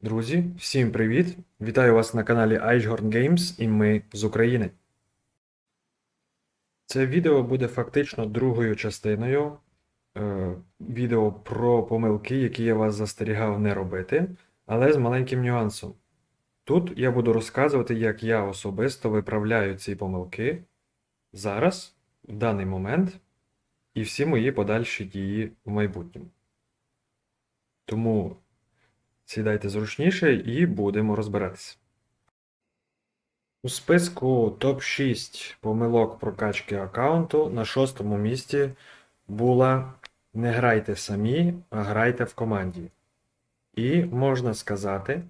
Друзі, всім привіт! Вітаю вас на каналі Eichhorn Games і ми з України. Це відео буде фактично другою частиною е, відео про помилки, які я вас застерігав не робити, але з маленьким нюансом. Тут я буду розказувати, як я особисто виправляю ці помилки зараз, в даний момент, і всі мої подальші дії в майбутньому. Тому Сідайте зручніше і будемо розбиратися. У списку топ-6 помилок прокачки аккаунту на шостому місці була Не грайте самі, а грайте в команді. І можна сказати,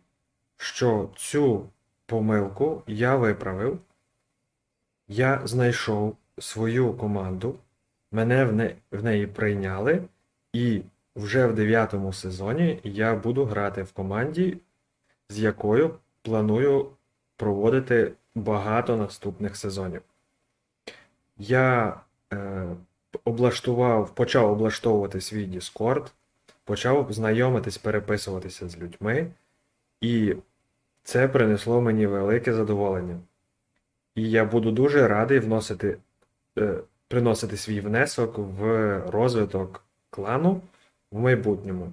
що цю помилку я виправив. Я знайшов свою команду, мене в, не, в неї прийняли, і вже в дев'ятому сезоні я буду грати в команді, з якою планую проводити багато наступних сезонів. Я е, облаштував, почав облаштовувати свій Discord, почав знайомитись, переписуватися з людьми, і це принесло мені велике задоволення. І я буду дуже радий вносити, е, приносити свій внесок в розвиток клану в майбутньому.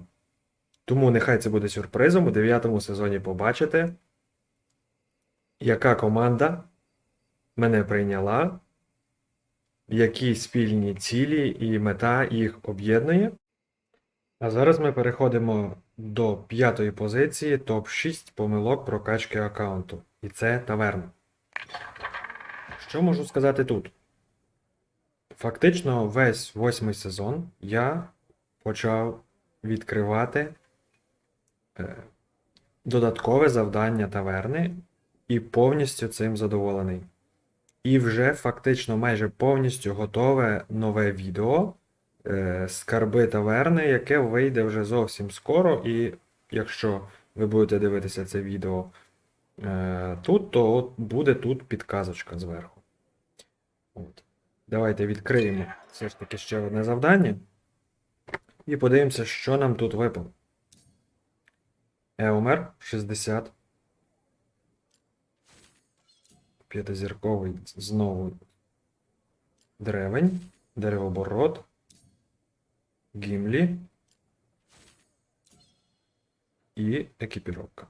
Тому нехай це буде сюрпризом. У дев'ятому сезоні побачите, яка команда мене прийняла, які спільні цілі і мета їх об'єднує. А зараз ми переходимо до п'ятої позиції топ-6 помилок прокачки аккаунту. І це таверна. Що можу сказати тут? Фактично, весь восьмий сезон я почав відкривати е, додаткове завдання таверни і повністю цим задоволений. І вже фактично майже повністю готове нове відео е, Скарби таверни, яке вийде вже зовсім скоро. І якщо ви будете дивитися це відео е, тут, то от буде тут підказочка зверху. От. Давайте відкриємо все ж таки ще одне завдання. І подивимося, що нам тут випало. Еумер 60. П'ятизірковий знову древень, деревоборот, гімлі і екіпіровка.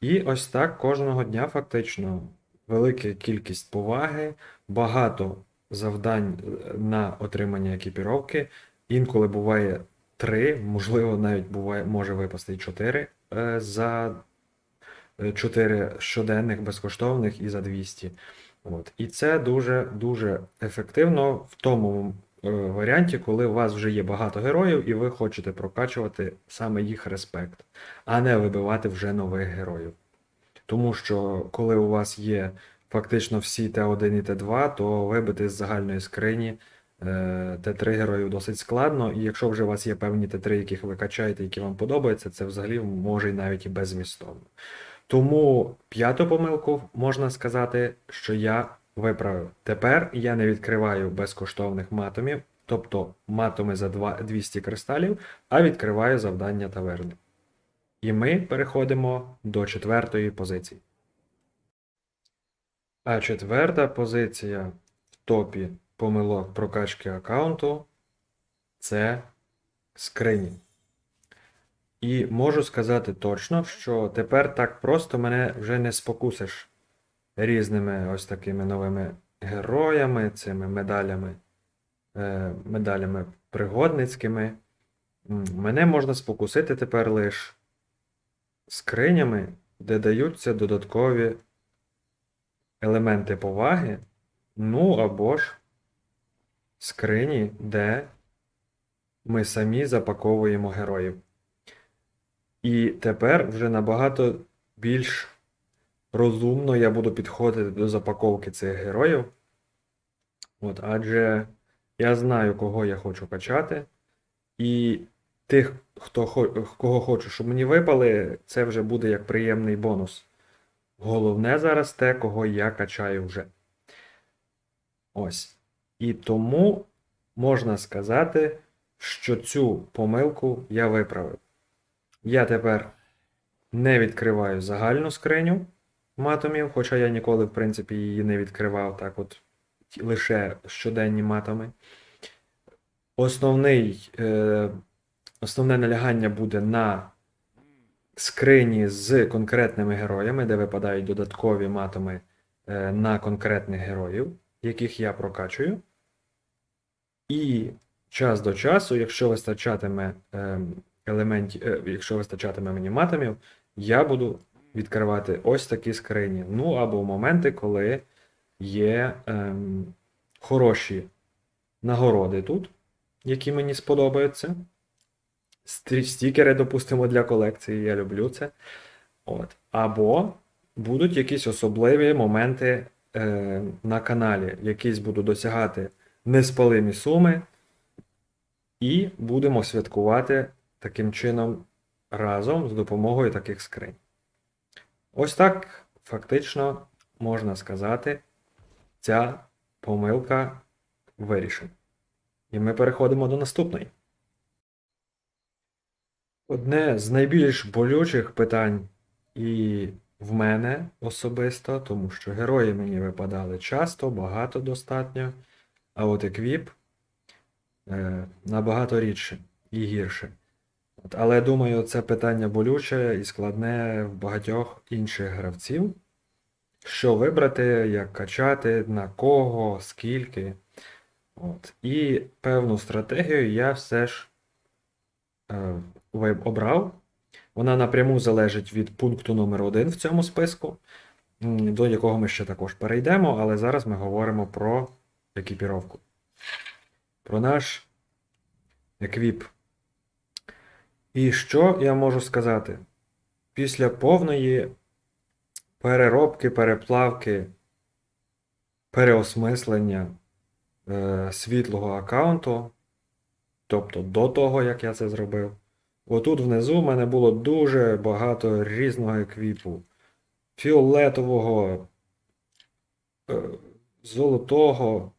І ось так кожного дня фактично велика кількість поваги, багато завдань е, на отримання екіпіровки. Інколи буває 3, можливо, навіть буває, може випасти і 4 е, за 4 щоденних безкоштовних і за 200. От. І це дуже-дуже ефективно в тому е, варіанті, коли у вас вже є багато героїв, і ви хочете прокачувати саме їх респект, а не вибивати вже нових героїв. Тому що коли у вас є фактично всі Т1 і Т2, то вибити з загальної скрині е, Т3 героїв досить складно. І якщо вже у вас є певні Т3, яких ви качаєте, які вам подобаються, це взагалі може і навіть і беззмістовно. Тому п'яту помилку можна сказати, що я виправив. Тепер я не відкриваю безкоштовних матомів, тобто матоми за 200 кристалів, а відкриваю завдання таверни. І ми переходимо до четвертої позиції. А четверта позиція в топі помилок прокачки аккаунту це скрині. І можу сказати точно, що тепер так просто мене вже не спокусиш різними ось такими новими героями, цими медалями, е, медалями пригодницькими. Мене можна спокусити тепер лише скринями, де даються додаткові елементи поваги, ну або ж скрині, де ми самі запаковуємо героїв. І тепер вже набагато більш розумно я буду підходити до запаковки цих героїв. От, адже я знаю, кого я хочу качати. І тих, хто, кого хочу, щоб мені випали, це вже буде як приємний бонус. Головне зараз те, кого я качаю вже. Ось. І тому можна сказати, що цю помилку я виправив. Я тепер не відкриваю загальну скриню матомів, хоча я ніколи, в принципі, її не відкривав так от лише щоденні матами. Основний, е, основне налягання буде на скрині з конкретними героями, де випадають додаткові матоми е, на конкретних героїв, яких я прокачую. І час до часу, якщо вистачатиме ем, елементів, е, якщо вистачатиме мені матомів, я буду відкривати ось такі скрині. Ну або в моменти, коли є ем, хороші нагороди тут, які мені сподобаються. Стрі- Стікери, допустимо, для колекції, я люблю це. От. Або будуть якісь особливі моменти е, на каналі, якісь буду досягати неспалимі суми, і будемо святкувати таким чином разом з допомогою таких скринь. Ось так фактично можна сказати, ця помилка вирішена. І ми переходимо до наступної. Одне з найбільш болючих питань і в мене особисто, тому що герої мені випадали часто, багато достатньо, а от еквіп е, набагато рідше і гірше. Але думаю, це питання болюче і складне в багатьох інших гравців. Що вибрати, як качати, на кого, скільки. От. І певну стратегію я все ж е, ви- обрав. Вона напряму залежить від пункту номер 1 в цьому списку, до якого ми ще також перейдемо, але зараз ми говоримо про екіпіровку. Про наш еквіп. І що я можу сказати? Після повної переробки, переплавки, переосмислення е, світлого аккаунту, тобто до того, як я це зробив, отут внизу в мене було дуже багато різного еквіпу. Фіолетового, е, золотого.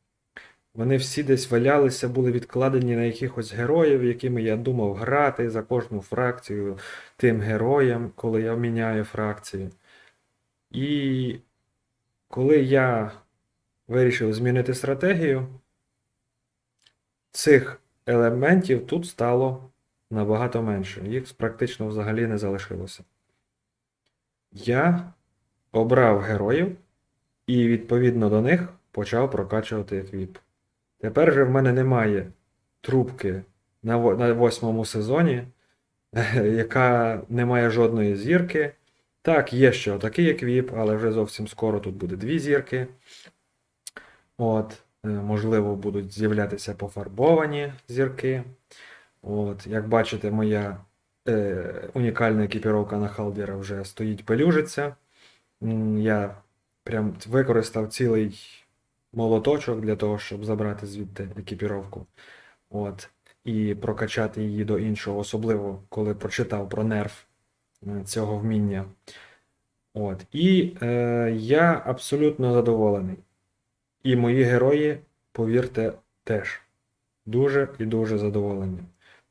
Вони всі десь валялися, були відкладені на якихось героїв, якими я думав грати за кожну фракцію тим героям, коли я міняю фракції. І коли я вирішив змінити стратегію, цих елементів тут стало набагато менше. Їх практично взагалі не залишилося. Я обрав героїв і відповідно до них почав прокачувати еквіп. Тепер же в мене немає трубки на восьмому сезоні, яка не має жодної зірки. Так, є ще отакий еквіп, але вже зовсім скоро тут буде дві зірки. От, е, можливо, будуть з'являтися пофарбовані зірки. От, як бачите, моя е, унікальна екіпіровка на халдера вже стоїть пелюжиться. Я прям використав цілий молоточок для того, щоб забрати звідти екіпіровку. От, і прокачати її до іншого, особливо коли прочитав про нерф е, цього вміння. От. І е, я абсолютно задоволений. І мої герої, повірте, теж дуже і дуже задоволені.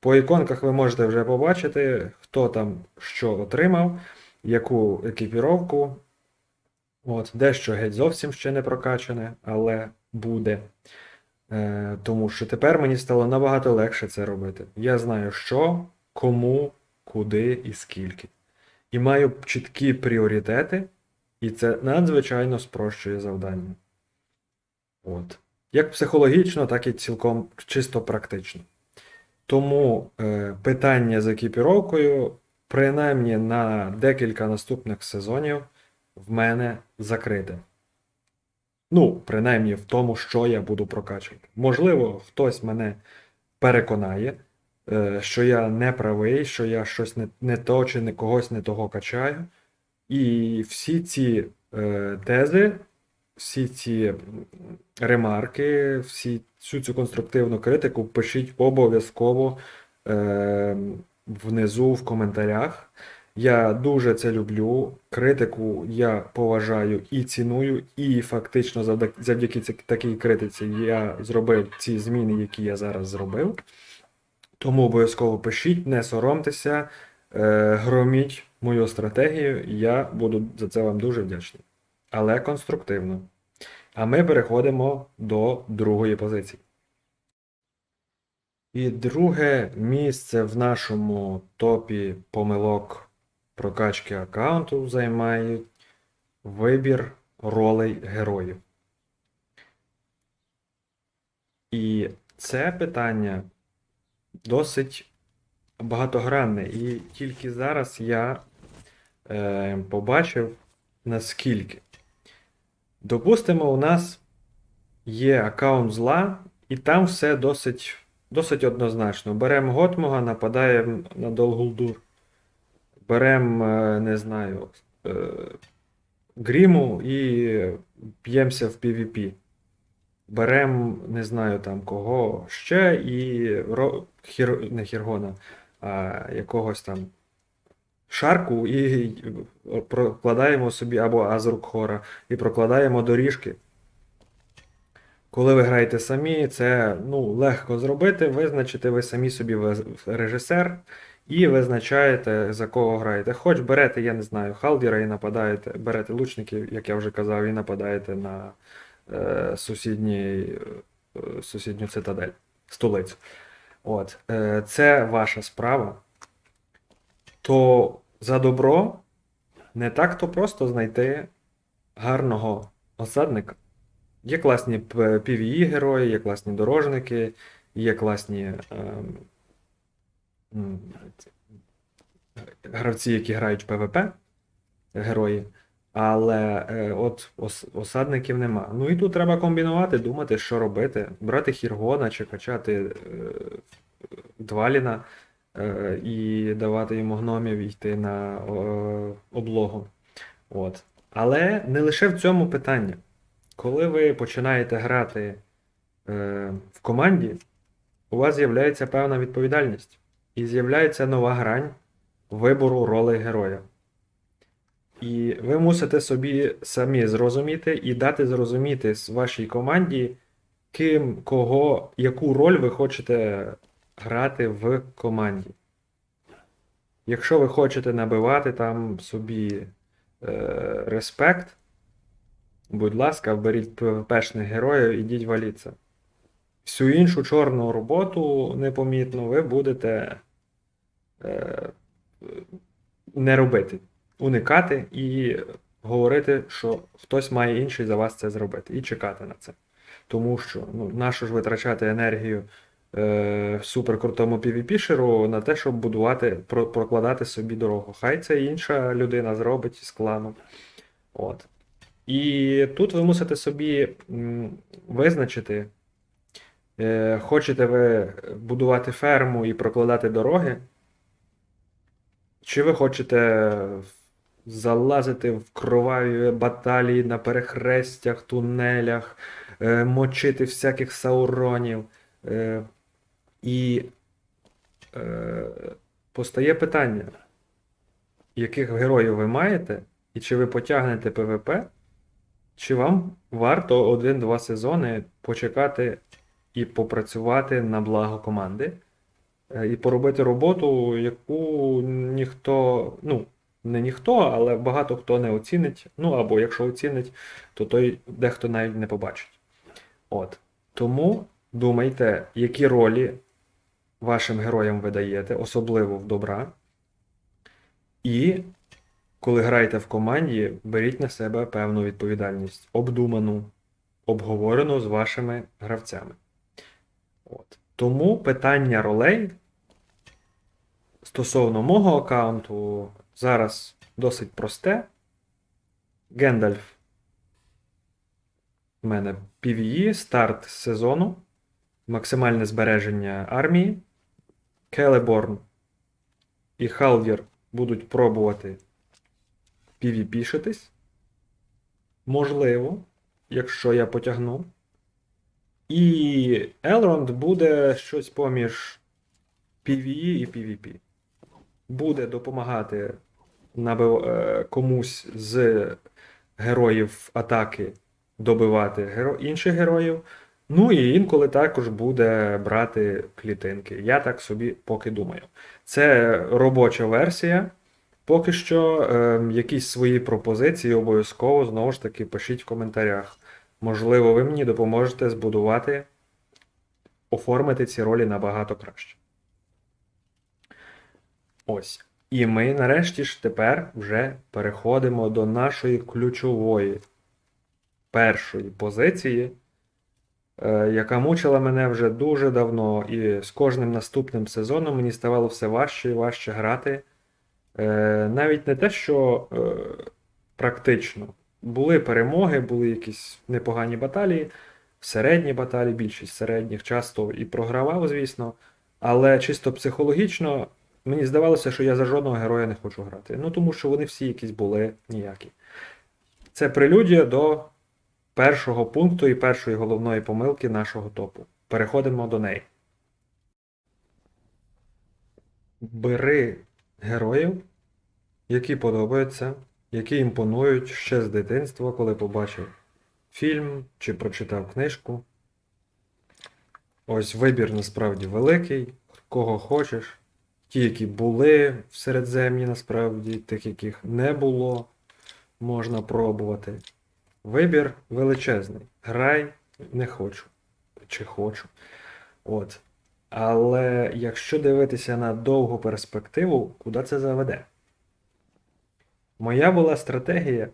По іконках ви можете вже побачити, хто там що отримав, яку екіпіровку. От, дещо геть зовсім ще не прокачане, але буде. Е, тому що тепер мені стало набагато легше це робити. Я знаю, що, кому, куди і скільки. І маю чіткі пріоритети, і це надзвичайно спрощує завдання. От. Як психологічно, так і цілком чисто практично. Тому е, питання з екіпіровкою, принаймні на декілька наступних сезонів, в мене закрите. Ну, принаймні в тому, що я буду прокачувати. Можливо, хтось мене переконає, е, що я не правий, що я щось не, не то чи не когось не того качаю. І всі ці е, тези, всі ці ремарки, всі, всю цю конструктивну критику пишіть обов'язково е, внизу в коментарях. Я дуже це люблю. Критику я поважаю і ціную, і фактично завдяки, такій критиці я зробив ці зміни, які я зараз зробив. Тому обов'язково пишіть, не соромтеся, е, громіть мою стратегію, я буду за це вам дуже вдячний. Але конструктивно. А ми переходимо до другої позиції. І друге місце в нашому топі помилок прокачки аккаунту займає вибір ролей героїв. І це питання досить багатогранне. І тільки зараз я е, побачив, наскільки. Допустимо, у нас є аккаунт зла, і там все досить, досить однозначно. Беремо Готмога, нападаємо на Долгулдур. Беремо, е, не знаю, е, Гріму і б'ємося в PvP. Беремо, не знаю там кого ще, і хір... не Хіргона, а якогось там шарку і прокладаємо собі або Азрукхора, і прокладаємо доріжки. Коли ви граєте самі, це ну, легко зробити, визначити ви самі собі режисер і визначаєте, за кого граєте. Хоч берете, я не знаю, Халдіра і нападаєте, берете лучників, як я вже казав, і нападаєте на е, сусідній, е, сусідню цитадель, столицю. От, е, це ваша справа. То за добро не так то просто знайти гарного осадника. Є класні PvE герої, є класні дорожники, є класні ем, гравці, які грають PvP, герої. Але е, от ос- осадників нема. Ну і тут треба комбінувати, думати, що робити. Брати Хіргона чи качати е, Дваліна і давати йому гномів і йти на е, облогу. От. Але не лише в цьому питання. Коли ви починаєте грати е, в команді, у вас з'являється певна відповідальність. І з'являється нова грань вибору ролей героя. І ви мусите собі самі зрозуміти і дати зрозуміти вашій команді, ким, кого, яку роль ви хочете грати в команді. Якщо ви хочете набивати там собі е, респект, будь ласка, вберіть ПВПшних героїв, ідіть валіться. Всю іншу чорну роботу непомітну ви будете е, не робити, уникати і говорити, що хтось має інший за вас це зробити, і чекати на це. Тому що ну, нащо ж витрачати енергію е, суперкрутому PvP-шеру на те, щоб будувати, про, прокладати собі дорогу. Хай це інша людина зробить з клану. От. І тут ви мусите собі визначити, е, хочете ви будувати ферму і прокладати дороги, чи ви хочете залазити в кроваві баталії на перехрестях, тунелях, е, мочити всяких сауронів. І е, постає питання, яких героїв ви маєте, і чи ви потягнете ПВП, чи вам варто один-два сезони почекати і попрацювати на благо команди, е, і поробити роботу, яку ніхто, ну, не ніхто, але багато хто не оцінить. Ну або якщо оцінить, то той дехто навіть не побачить. От. Тому думайте, які ролі вашим героям ви даєте, особливо в добра. І коли граєте в команді, беріть на себе певну відповідальність, обдуману, обговорену з вашими гравцями. От. Тому питання ролей стосовно мого аккаунту зараз досить просте. Гендальф в мене PvE, старт сезону, максимальне збереження армії. Келеборн і Халдір будуть пробувати PvP-шитись. Можливо, якщо я потягну. І Елронд буде щось поміж PvE і PvP. Буде допомагати набив... е, комусь з героїв атаки добивати геро... інших героїв, Ну і інколи також буде брати клітинки. Я так собі поки думаю. Це робоча версія. Поки що е, якісь свої пропозиції обов'язково знову ж таки пишіть в коментарях. Можливо, ви мені допоможете збудувати, оформити ці ролі набагато краще. Ось. І ми нарешті ж тепер вже переходимо до нашої ключової першої позиції, яка мучила мене вже дуже давно, і з кожним наступним сезоном мені ставало все важче і важче грати. Е, Навіть не те, що е, практично. Були перемоги, були якісь непогані баталії, середні баталії, більшість середніх, часто і програвав, звісно. Але чисто психологічно мені здавалося, що я за жодного героя не хочу грати. Ну тому що вони всі якісь були ніякі. Це прелюдія до першого пункту і першої головної помилки нашого топу. Переходимо до неї. Бери героїв, які подобаються, які імпонують ще з дитинства, коли побачив фільм чи прочитав книжку. Ось вибір насправді великий, кого хочеш. Ті, які були в Середземні, насправді, тих, яких не було, можна пробувати. Вибір величезний. Грай не хочу. Чи хочу. От. Але якщо дивитися на довгу перспективу, куди це заведе? Моя була стратегія,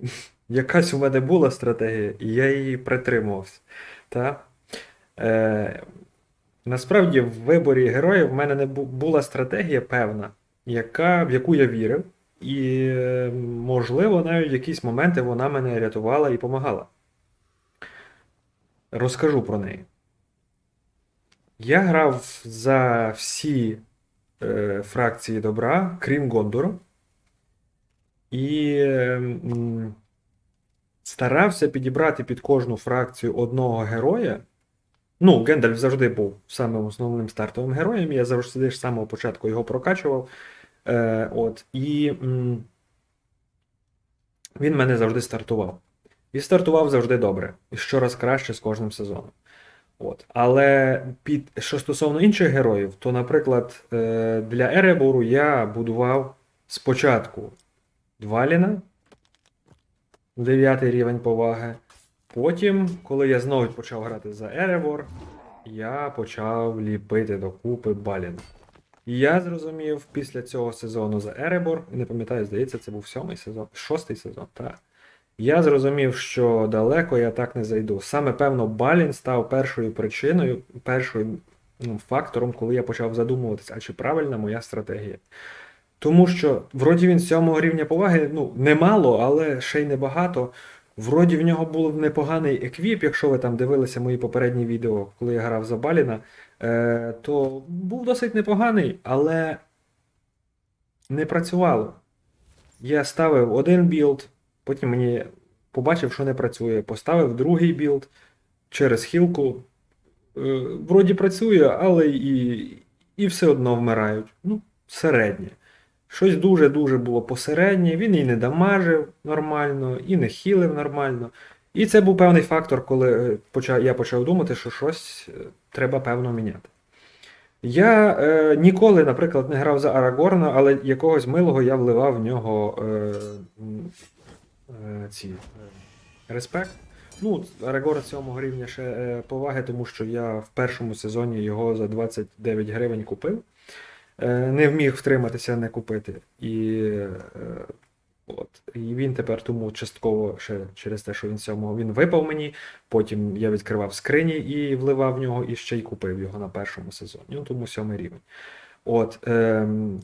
якась у мене була стратегія, і я її притримувався. Та? Е, насправді, в виборі героїв в мене не бу- була стратегія певна, яка, в яку я вірив, і, можливо, навіть в якісь моменти вона мене рятувала і допомагала. Розкажу про неї. Я грав за всі е, фракції добра, крім Гондору. І е, старався підібрати під кожну фракцію одного героя. Ну, Гендальф завжди був самим основним стартовим героєм. Я завжди з самого початку його прокачував. Е, от, і м, він мене завжди стартував. І стартував завжди добре. І щораз краще з кожним сезоном. От. Але під, що стосовно інших героїв, то, наприклад, е, для Еребору я будував спочатку Дваліна, 9 рівень поваги. Потім, коли я знову почав грати за Еребор, я почав ліпити докупи Баліна. Я зрозумів після цього сезону за Еребор, не пам'ятаю, здається, це був сьомий сезон, шостий сезон, так. Я зрозумів, що далеко я так не зайду. Саме певно, Балін став першою причиною, першим ну, фактором, коли я почав задумуватися, а чи правильна моя стратегія. Тому що, вроді він сьомого рівня поваги, ну, немало, але ще й небагато. Вроді в нього був непоганий еквіп, якщо ви там дивилися мої попередні відео, коли я грав за Баліна, то був досить непоганий, але не працювало. Я ставив один білд, потім мені побачив, що не працює. Поставив другий білд через хілку. Е, Вроді працює, але і, і все одно вмирають. Ну, середнє. Щось дуже-дуже було посереднє, він і не дамажив нормально, і не хілив нормально. І це був певний фактор, коли е, я почав думати, що щось е, треба певно міняти. Я е, ніколи, наприклад, не грав за Арагорна, але якогось милого я вливав в нього е, е, ці е, респект. Ну, Арагорн 7 рівня ще е, поваги, тому що я в першому сезоні його за 29 гривень купив. Е, не вміг втриматися не купити. І, е, от, і він тепер тому частково ще через те, що він 7 він випав мені. Потім я відкривав скрині і вливав в нього, і ще й купив його на першому сезоні. Ну, тому сьомий рівень. От, ем,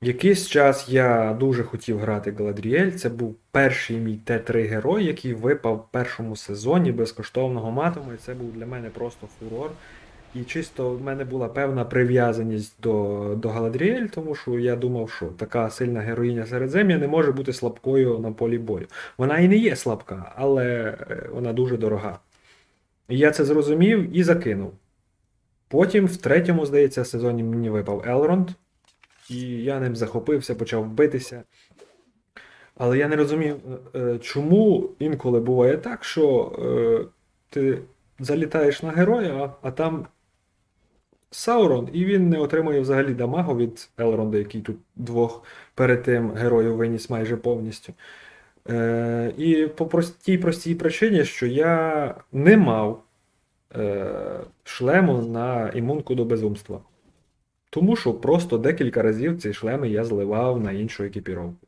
якийсь час я дуже хотів грати Галадріель. Це був перший мій Т3 герой, який випав в першому сезоні безкоштовного матому, і це був для мене просто фурор. І чисто в мене була певна прив'язаність до, до Галадріель, тому що я думав, що така сильна героїня Середзем'я не може бути слабкою на полі бою. Вона і не є слабка, але е, вона дуже дорога. І я це зрозумів і закинув. Потім, в третьому, здається, сезоні мені випав Елронд, і я ним захопився, почав битися. Але я не розумів, е, чому інколи буває так, що е, ти залітаєш на героя, а там Саурон, і він не отримує взагалі дамагу від Елронда, який тут двох перед тим героїв виніс майже повністю. Е, і по простій простій причині, що я не мав е, шлему на імунку до безумства. Тому що просто декілька разів ці шлеми я зливав на іншу екіпіровку.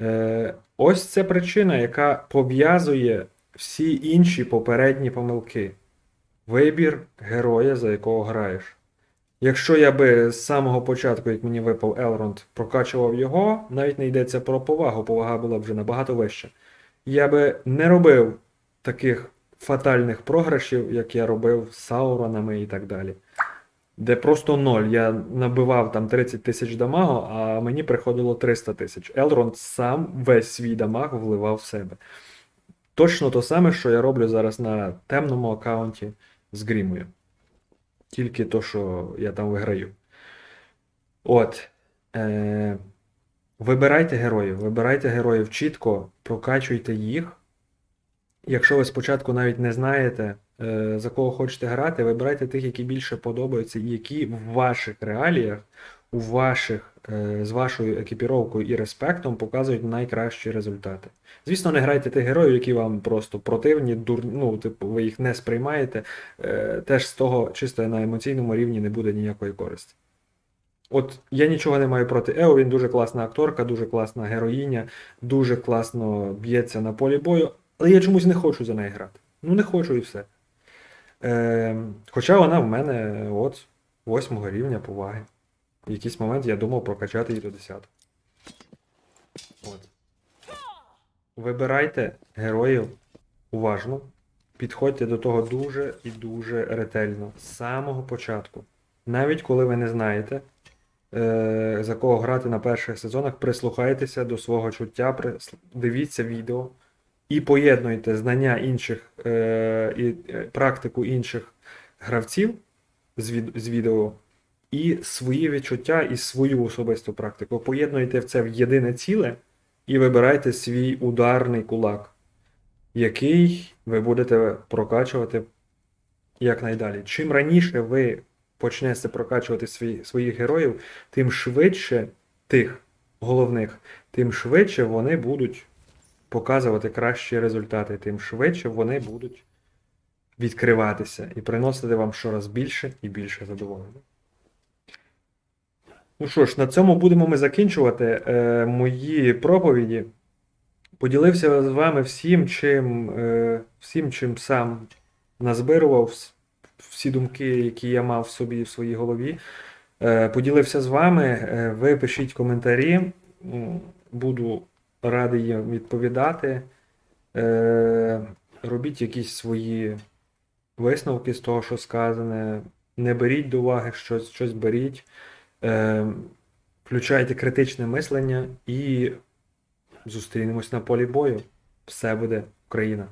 Е, ось це причина, яка пов'язує всі інші попередні помилки. Вибір героя, за якого граєш. Якщо я би з самого початку, як мені випав Елронд, прокачував його, навіть не йдеться про повагу, повага була б вже набагато вища. Я би не робив таких фатальних програшів, як я робив з Сауронами і так далі. Де просто ноль. Я набивав там 30 тисяч дамагу, а мені приходило 300 тисяч. Елронд сам весь свій дамаг вливав в себе. Точно то саме, що я роблю зараз на темному аккаунті з Грімою. Тільки то, що я там виграю. От. Е, вибирайте героїв. Вибирайте героїв чітко, прокачуйте їх. Якщо ви спочатку навіть не знаєте, за кого хочете грати, вибирайте тих, які більше подобаються, і які в ваших реаліях, у ваших, е, з вашою екіпіровкою і респектом показують найкращі результати. Звісно, не грайте тих героїв, які вам просто противні, дур... ну, типу, ви їх не сприймаєте. Е, теж з того чисто на емоційному рівні не буде ніякої користі. От я нічого не маю проти Ео, він дуже класна акторка, дуже класна героїня, дуже класно б'ється на полі бою, але я чомусь не хочу за неї грати. Ну, не хочу і все. Е, хоча вона в мене от 8 рівня поваги. В якийсь момент я думав прокачати її до 10. От. Вибирайте героїв уважно. Підходьте до того дуже і дуже ретельно. З самого початку. Навіть коли ви не знаєте, е, за кого грати на перших сезонах, прислухайтеся до свого чуття, дивіться відео і поєднуйте знання інших е, і е, практику інших гравців з, від, з відео і свої відчуття і свою особисту практику. Поєднуйте в це в єдине ціле і вибирайте свій ударний кулак, який ви будете прокачувати якнайдалі. Чим раніше ви почнете прокачувати свої, своїх героїв, тим швидше тих головних, тим швидше вони будуть показувати кращі результати, тим швидше вони будуть відкриватися і приносити вам щораз більше і більше задоволення. Ну що ж, на цьому будемо ми закінчувати е, мої проповіді. Поділився з вами всім, чим, е, всім, чим сам назбирував, всі думки, які я мав в собі в своїй голові. Е, поділився з вами. Е, ви пишіть коментарі. Буду радий їм відповідати. Е, робіть якісь свої висновки з того, що сказане. Не беріть до уваги щось, щось беріть. Е, включайте критичне мислення і зустрінемось на полі бою. Все буде Україна!